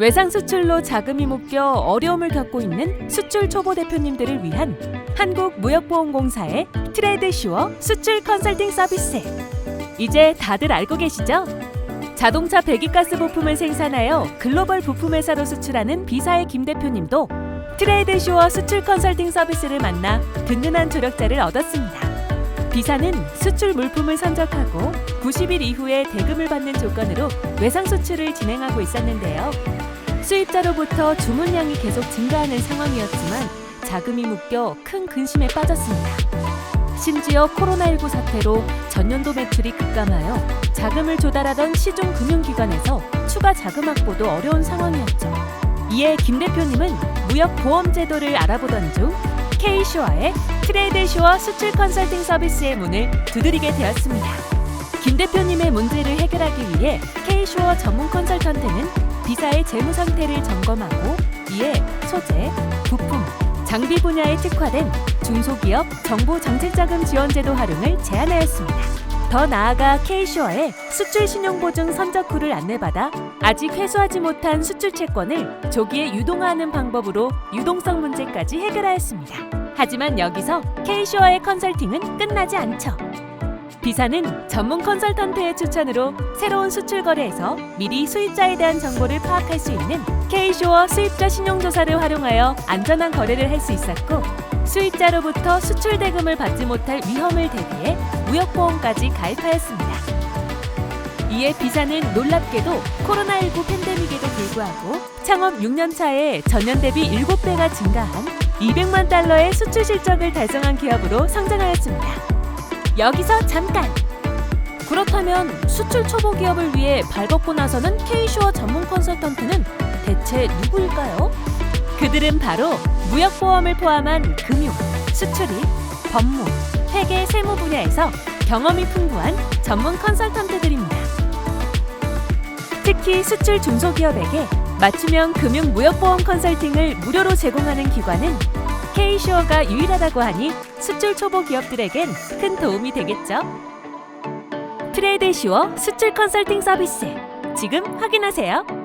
외상 수출로 자금이 묶여 어려움을 겪고 있는 수출 초보 대표님들을 위한 한국무역보험공사의 트레이드 슈어 수출 컨설팅 서비스. 이제 다들 알고 계시죠? 자동차 배기가스 부품을 생산하여 글로벌 부품 회사로 수출하는 비사의 김 대표님도 트레이드 슈어 수출 컨설팅 서비스를 만나 든든한 조력자를 얻었습니다. 비사는 수출 물품을 선적하고 90일 이후에 대금을 받는 조건으로 외상 수출을 진행하고 있었는데요. 수입자로부터 주문량이 계속 증가하는 상황이었지만 자금이 묶여 큰 근심에 빠졌습니다. 심지어 코로나19 사태로 전년도 매출이 급감하여 자금을 조달하던 시중 금융기관에서 추가 자금 확보도 어려운 상황이었죠. 이에 김 대표님은 무역 보험 제도를 알아보던 중 K쇼어의 트레이드 쇼어 수출 컨설팅 서비스의 문을 두드리게 되었습니다. 김 대표님의 문제를 해결하기 위해 K쇼어 전문 컨설턴트는 비사의 재무 상태를 점검하고 이에 소재, 부품, 장비 분야에 특화된 중소기업 정부 정책자금 지원제도 활용을 제안하였습니다. 더 나아가 K쇼어의 수출 신용보증 선적후를 안내받아 아직 회수하지 못한 수출 채권을 조기에 유동화하는 방법으로 유동성 문제까지 해결하였습니다. 하지만 여기서 K쇼어의 컨설팅은 끝나지 않죠. 비사는 전문 컨설턴트의 추천으로 새로운 수출 거래에서 미리 수입자에 대한 정보를 파악할 수 있는 K쇼어 수입자 신용조사를 활용하여 안전한 거래를 할 수 있었고 수입자로부터 수출 대금을 받지 못할 위험을 대비해 무역보험까지 가입하였습니다. 이에 비사는 놀랍게도 코로나19 팬데믹에도 불구하고 창업 6년 차에 전년 대비 7배가 증가한 200만 달러의 수출 실적을 달성한 기업으로 성장하였습니다. 여기서 잠깐! 그렇다면 수출 초보 기업을 위해 발벗고 나서는 K쇼어 전문 컨설턴트는 대체 누구일까요? 그들은 바로 무역보험을 포함한 금융, 수출입, 법무, 회계, 세무 분야에서 경험이 풍부한 전문 컨설턴트들입니다. 특히 수출 중소기업에게 맞춤형 금융 무역보험 컨설팅을 무료로 제공하는 기관은 K쇼어가 유일하다고 하니 수출 초보 기업들에겐 큰 도움이 되겠죠. 트레이드 슈어 수출 컨설팅 서비스 지금 확인하세요.